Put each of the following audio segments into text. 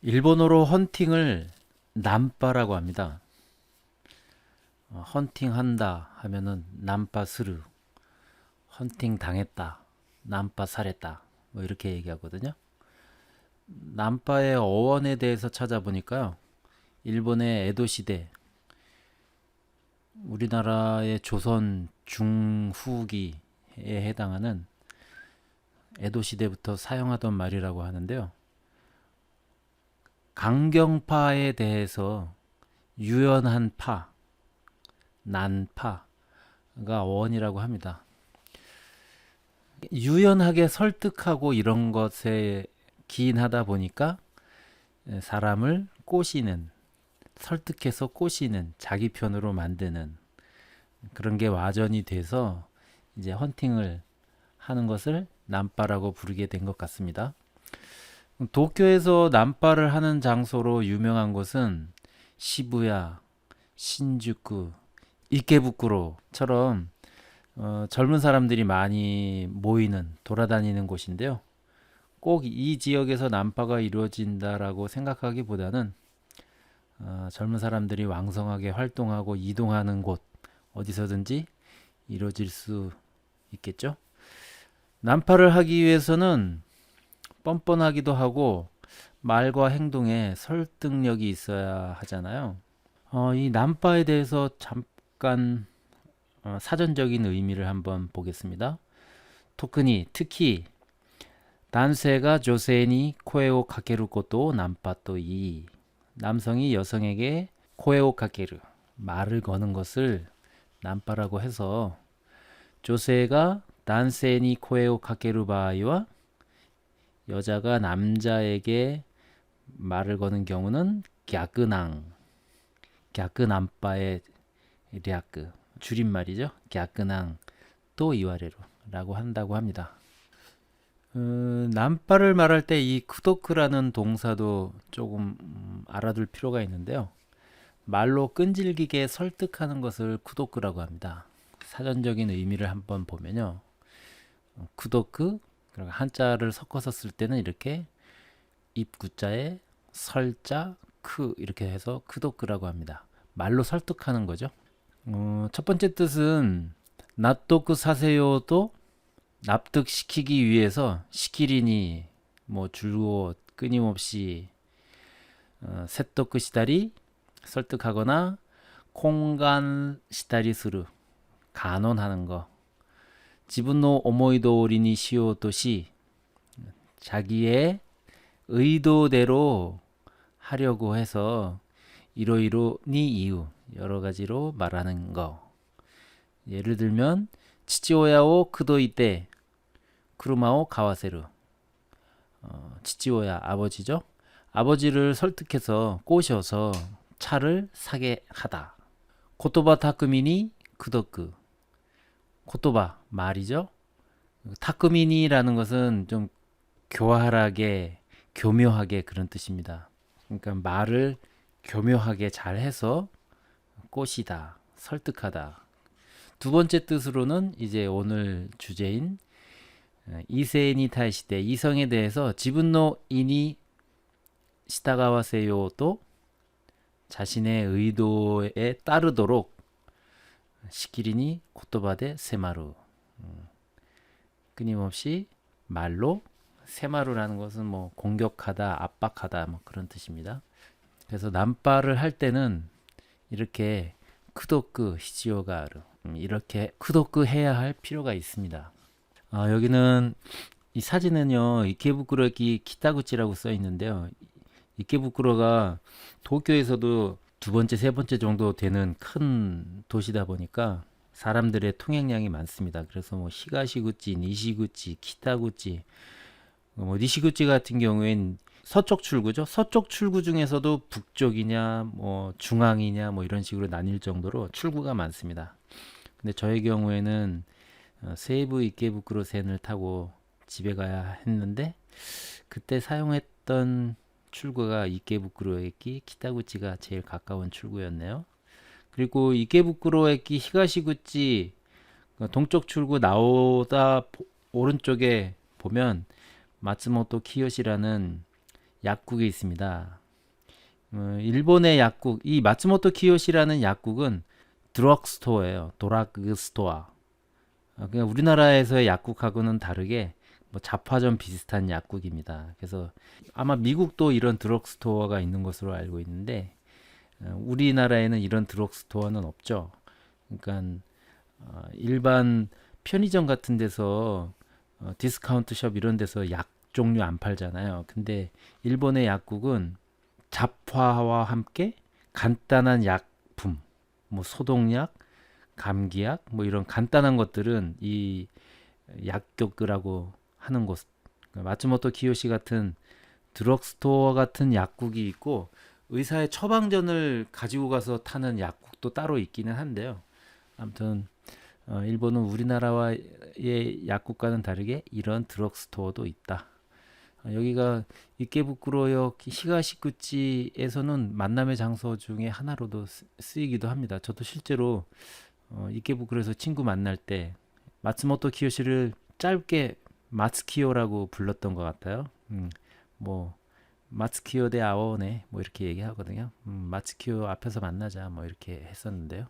일본어로 헌팅을 남빠라고 합니다. 어, 헌팅한다 하면은 남빠스루, 헌팅 당했다, 남빠 살했다, 뭐 이렇게 얘기하거든요. 남빠의 어원에 대해서 찾아보니까요. 일본의 에도 시대, 우리나라의 조선 중후기에 해당하는 에도 시대부터 사용하던 말이라고 하는데요. 강경파에 대해서 유연한 파, 난파가 어원이라고 합니다. 유연하게 설득하고 이런 것에 기인하다 보니까 사람을 꼬시는, 설득해서 꼬시는, 자기 편으로 만드는 그런 게 와전이 돼서 이제 헌팅을 하는 것을 남빠라고 부르게 된 것 같습니다. 도쿄에서 남빠를 하는 장소로 유명한 곳은 시부야, 신주쿠, 이케부쿠로처럼 어, 젊은 사람들이 많이 모이는 돌아다니는 곳인데요. 꼭 이 지역에서 남빠가 이루어진다라고 생각하기보다는 어, 젊은 사람들이 왕성하게 활동하고 이동하는 곳 어디서든지 이루어질 수 있겠죠. 난파를 하기 위해서는 뻔뻔하기도 하고 말과 행동에 설득력이 있어야 하잖아요. 어, 이 난파에 대해서 잠깐 어, 사전적인 의미를 한번 보겠습니다. 토크니 특히男性가 조세니 코에오 카케루 것도 난파또이 남성이 여성에게 코에오 카케루 말을 거는 것을 난파라고 해서 조세가 난세니 코에오 카케루 바이와 여자가 남자에게 말을 거는 경우는 갸끄낭, 갸끄남빠의 략그 줄임말이죠. 갸끄낭 또 이와레로라고 한다고 합니다. 어, 남빠를 말할 때 이 쿠도크라는 동사도 조금 음, 알아둘 필요가 있는데요. 말로 끈질기게 설득하는 것을 쿠도크라고 합니다. 사전적인 의미를 한번 보면요. 어, 쿠도크 그리고 한자를 섞어서 쓸 때는 이렇게 입구자에 설자 크 이렇게 해서 크도크라고 합니다. 말로 설득하는 거죠. 어, 첫 번째 뜻은 납도크 사세요도 납득시키기 위해서 시키리니 뭐 줄고 끊임없이 어, 세토크 시다리 설득하거나 콩간 시다리 스루 간언하는 거 지분노 오모이도리니 시오도시 자기의 의도대로 하려고 해서 이로이로니 이유 여러 가지로 말하는 거. 예를 들면 치치오야오 크도이때 크루마오 가와세루. 어, 치치오야 아버지죠? 아버지를 설득해서 꼬셔서 차를 사게 하다 코토바 타크미니 크도크 코토바 말이죠. 타크미니라는 것은 좀 교활하게 교묘하게 그런 뜻입니다. 그러니까 말을 교묘하게 잘해서 꼬시다, 설득하다. 두 번째 뜻으로는 이제 오늘 주제인 어, 이세인이 타이시대 이성에 대해서 지분노 인이 시다가와세요도 자신의 의도에 따르도록 시키리니 코토바데 세마루 음, 끊임없이 말로 세마루라는 것은 뭐 공격하다 압박하다 뭐 그런 뜻입니다. 그래서 남발을 할 때는 이렇게 크도크 히지오가르 음, 이렇게 크도크 해야 할 필요가 있습니다. 아, 여기는 이 사진은요 이케부쿠로기 키타구치라고 써 있는데요. 이케부쿠로가 도쿄에서도 두 번째, 세 번째 정도 되는 큰 도시다 보니까 사람들의 통행량이 많습니다. 그래서 뭐 히가시구치, 니시구치, 키타구치, 뭐 니시구치 같은 경우엔 서쪽 출구죠. 서쪽 출구 중에서도 북쪽이냐, 뭐 중앙이냐, 뭐 이런 식으로 나뉠 정도로 출구가 많습니다. 근데 저의 경우에는 어, 세이브 이케부쿠로 센을 타고 집에 가야 했는데 그때 사용했던 출구가 이케부쿠로에키 키타구치가 제일 가까운 출구였네요. 그리고 이케부쿠로에키 히가시구치 그 동쪽 출구 나오다 오른쪽에 보면 마츠모토 키요시라는 약국이 있습니다. 어, 일본의 약국, 이 마츠모토 키요시라는 약국은 드럭스토어예요. 도라그스토어. 어, 그냥 우리나라에서의 약국하고는 다르게 뭐 잡화점 비슷한 약국입니다. 그래서 아마 미국도 이런 드럭스토어가 있는 것으로 알고 있는데 어, 우리나라에는 이런 드럭스토어는 없죠. 그러니까 어, 일반 편의점 같은 데서 어, 디스카운트 숍 이런 데서 약 종류 안 팔잖아요. 근데 일본의 약국은 잡화와 함께 간단한 약품, 뭐 소독약, 감기약, 뭐 이런 간단한 것들은 이 약격이라고 하는 곳, 마츠모토 키요시 같은 드럭스토어 같은 약국이 있고 의사의 처방전을 가지고 가서 타는 약국도 따로 있기는 한데요. 아무튼 어, 일본은 우리나라의 약국과는 다르게 이런 드럭스토어도 있다. 어, 여기가 이케부쿠로역 히가시쿠지에서는 만남의 장소 중에 하나로도 쓰- 쓰이기도 합니다. 저도 실제로 어, 이케부쿠로에서 친구 만날 때 마츠모토 키요시를 짧게 마츠키요라고 불렀던 것 같아요. 음, 뭐 마츠키요 대 아오네 뭐 이렇게 얘기하거든요. 음, 마츠키요 앞에서 만나자 뭐 이렇게 했었는데요.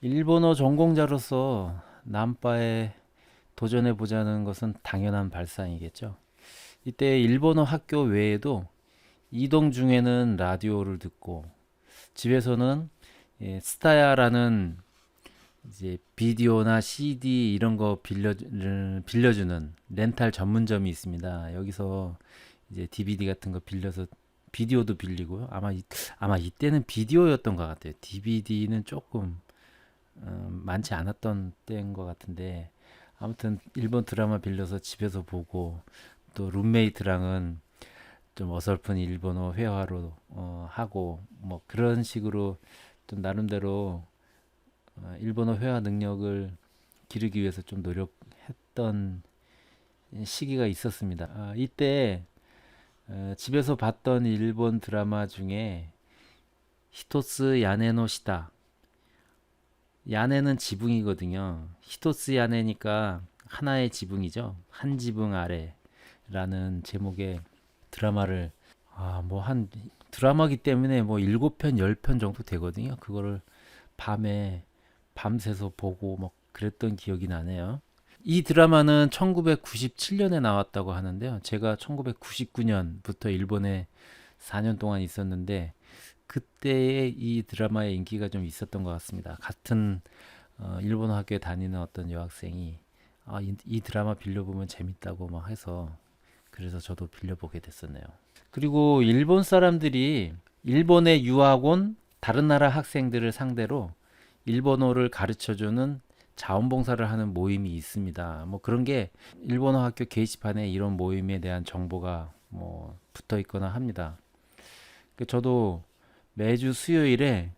일본어 전공자로서 남바에 도전해 보자는 것은 당연한 발상이겠죠. 이때 일본어 학교 외에도 이동 중에는 라디오를 듣고 집에서는 예, 스타야라는 이제 비디오나 CD 이런 거 빌려 빌려주는 렌탈 전문점이 있습니다. 여기서 이제 DVD 같은 거 빌려서 비디오도 빌리고요. 아마 이, 아마 이때는 비디오였던 것 같아요. DVD는 조금 어, 많지 않았던 때인 것 같은데 아무튼 일본 드라마 빌려서 집에서 보고 또 룸메이트랑은 좀 어설픈 일본어 회화로 어, 하고 뭐 그런 식으로 좀 나름대로 어, 일본어 회화 능력을 기르기 위해서 좀 노력했던 시기가 있었습니다. 아, 이때 어, 집에서 봤던 일본 드라마 중에 히토스 야네노 시다 야네는 지붕이거든요. 히토스 야네니까 하나의 지붕이죠. 한 지붕 아래라는 제목의 드라마를 아, 뭐 한 드라마기 때문에 뭐 일곱 편, 열편 정도 되거든요. 그거를 밤에 밤새서 보고 뭐 그랬던 기억이 나네요. 이 드라마는 1997년에 나왔다고 하는데요. 제가 1999년부터 일본에 4년 동안 있었는데 그때의 이 드라마의 인기가 좀 있었던 것 같습니다. 같은 어, 일본어 학교에 다니는 어떤 여학생이 아, 이, 이 드라마 빌려보면 재밌다고 막 해서 그래서 저도 빌려보게 됐었네요. 그리고 일본 사람들이 일본에 유학 온 다른 나라 학생들을 상대로 일본어를 가르쳐주는 자원봉사를 하는 모임이 있습니다. 뭐 그런 게 일본어 학교 게시판에 이런 모임에 대한 정보가 뭐 붙어 있거나 합니다. 그 저도 매주 수요일에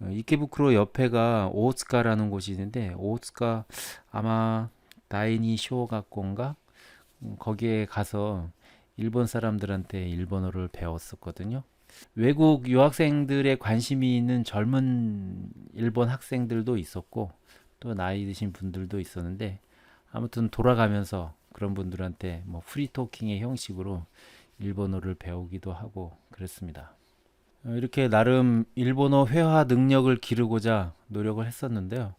어, 이케부쿠로 옆에가 오츠카라는 곳이 있는데 오츠카 아마 다이니 쇼가콘가 음, 거기에 가서 일본 사람들한테 일본어를 배웠었거든요. 외국 유학생들의 관심이 있는 젊은 일본 학생들도 있었고 또 나이 드신 분들도 있었는데 아무튼 돌아가면서 그런 분들한테 뭐 프리토킹의 형식으로 일본어를 배우기도 하고 그랬습니다. 어, 이렇게 나름 일본어 회화 능력을 기르고자 노력을 했었는데요.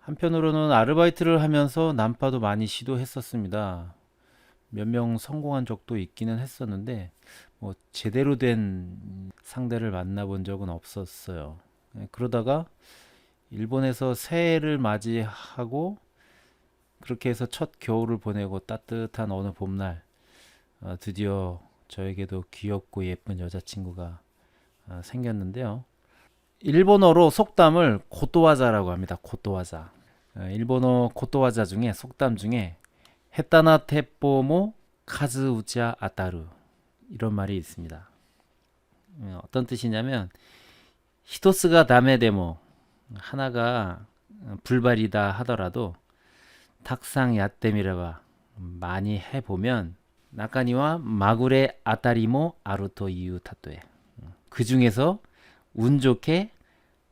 한편으로는 아르바이트를 하면서 난파도 많이 시도했었습니다. 몇 명 성공한 적도 있기는 했었는데 뭐 제대로 된 상대를 만나본 적은 없었어요. 예, 그러다가 일본에서 새해를 맞이하고 그렇게 해서 첫 겨울을 보내고 따뜻한 어느 봄날 어, 드디어 저에게도 귀엽고 예쁜 여자친구가 어, 생겼는데요. 일본어로 속담을 고토와자라고 합니다. 고토와자. 어, 일본어 고토와자 중에 속담 중에 헤타나 테뽀모 카즈우자 아타루 이런 말이 있습니다. 어, 어떤 뜻이냐면 히토스가 다메 데모 하나가 어, 불발이다 하더라도 탁상 야떼미라바 많이 해보면 나카니와 마구레 아타리모 아루토 이유 타토에 그 중에서 운 좋게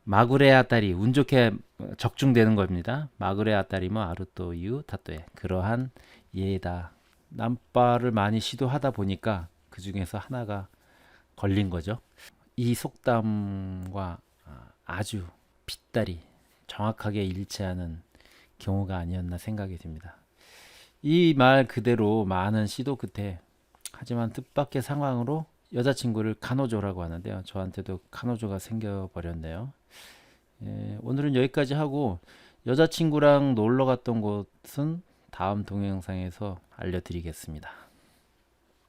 마구레 아타리 운 좋게 적중되는 겁니다. 마구레 아타리모 아루토 이유 타토에 그러한 예다. 남바를 많이 시도하다 보니까 그 중에서 하나가 걸린 거죠. 이 속담과 아, 아주 핏다리 정확하게 일치하는 경우가 아니었나 생각이 듭니다. 이 말 그대로 많은 시도 끝에 하지만 뜻밖의 상황으로 여자친구를 간호조라고 하는데요. 저한테도 간호조가 생겨버렸네요. 예, 오늘은 여기까지 하고 여자친구랑 놀러 갔던 곳은 다음 동영상에서 알려드리겠습니다.